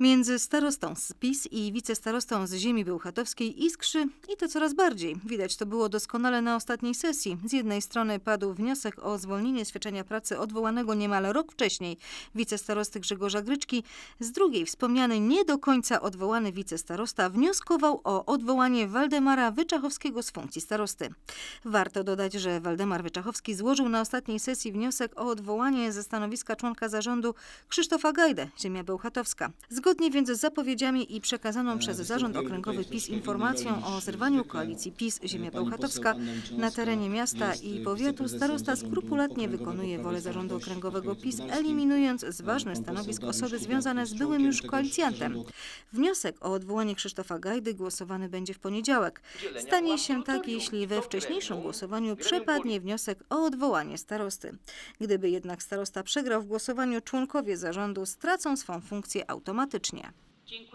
Między starostą z PiS i wicestarostą z ziemi bełchatowskiej iskrzy i to coraz bardziej. Widać to było doskonale na ostatniej sesji. Z jednej strony padł wniosek o zwolnienie świadczenia pracy odwołanego niemal rok wcześniej wicestarosty Grzegorza Gryczki, z drugiej wspomniany nie do końca odwołany wicestarosta wnioskował o odwołanie Waldemara Wyczachowskiego z funkcji starosty. Warto dodać, że Waldemar Wyczachowski złożył na ostatniej sesji wniosek o odwołanie ze stanowiska członka zarządu Krzysztofa Gajdę, ziemia bełchatowska. Zgodnie więc z zapowiedziami i przekazaną przez Zarząd Okręgowy PiS informacją o zerwaniu koalicji PiS Ziemia Bełchatowska na terenie miasta i powiatu starosta skrupulatnie wykonuje wolę Zarządu Okręgowego PiS, eliminując z ważnych stanowisk osoby związane z byłym już koalicjantem. Wniosek o odwołanie Krzysztofa Gajdy głosowany będzie w poniedziałek. Stanie się tak, jeśli we wcześniejszym głosowaniu przepadnie wniosek o odwołanie starosty. Gdyby jednak starosta przegrał w głosowaniu, członkowie zarządu stracą swą funkcję automatycznie.